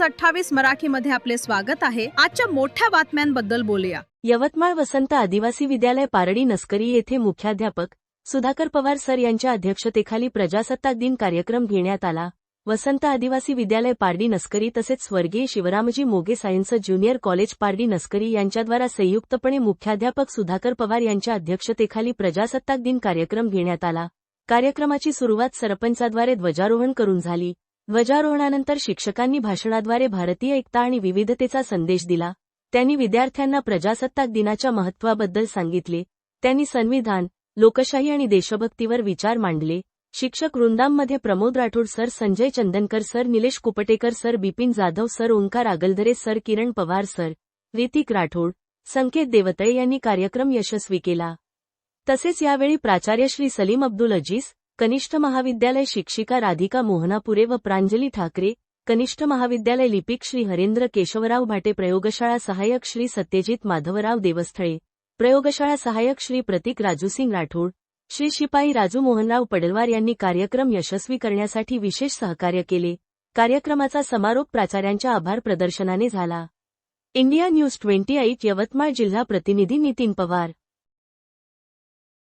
News अठ्ठावीस मराठीमध्ये आपले स्वागत आहे. आजच्या मोठ्या बातम्यांबद्दल बोलूया. यवतमाळ वसंत आदिवासी विद्यालय पारडी नस्करी येथे मुख्याध्यापक सुधाकर पवार सर यांच्या अध्यक्षतेखाली प्रजासत्ताक दिन कार्यक्रम घेण्यात आला. वसंत आदिवासी विद्यालय पारडी नस्करी तसेच स्वर्गीय Shivramji Moge science junior college Pardi Naskari यांच्याद्वारा संयुक्तपणे मुख्याध्यापक सुधाकर पवार यांच्या अध्यक्षतेखाली प्रजासत्ताक दिन कार्यक्रम घेण्यात आला. कार्यक्रमाची सुरुवात सरपंचाद्वारे ध्वजारोहण करून झाली. ध्वजारोहणानंतर शिक्षकांनी भाषणाद्वारे भारतीय एकता आणि विविधतेचा संदेश दिला. त्यांनी विद्यार्थ्यांना प्रजासत्ताक दिनाच्या महत्त्वाबद्दल सांगितले. त्यांनी संविधान लोकशाही आणि देशभक्तीवर विचार मांडले. शिक्षक वृंदांमध्ये Pramod Rathod sir Sanjay Chandankar sir Nilesh Kuptekar sir Bipin Jadhav sir Omkar Agaldhare sir Kiran Pawar sir Hrithik Rathod Sanket Devtale यांनी कार्यक्रम यशस्वी केला. तसेच यावेळी प्राचार्य श्री सलीम अब्दुल अजीज कनिष्ठ महाविद्यालय शिक्षिका राधिका मोहनापुरे व प्रांजली ठाकरे कनिष्ठ महाविद्यालय लिपिक श्री हरेंद्र केशवराव भाटे प्रयोगशाळा सहाय्यक श्री सत्यजित माधवराव देवस्थळे प्रयोगशाळा सहाय्यक श्री प्रतीक राजूसिंग राठोड श्री शिपाई राजू मोहनराव पडलवार यांनी कार्यक्रम यशस्वी करण्यासाठी विशेष सहकार्य केले. कार्यक्रमाचा समारोप प्राचार्यांच्या आभार प्रदर्शनाने झाला. India news twenty eight Yavatmal जिल्हा प्रतिनिधी नितीन पवार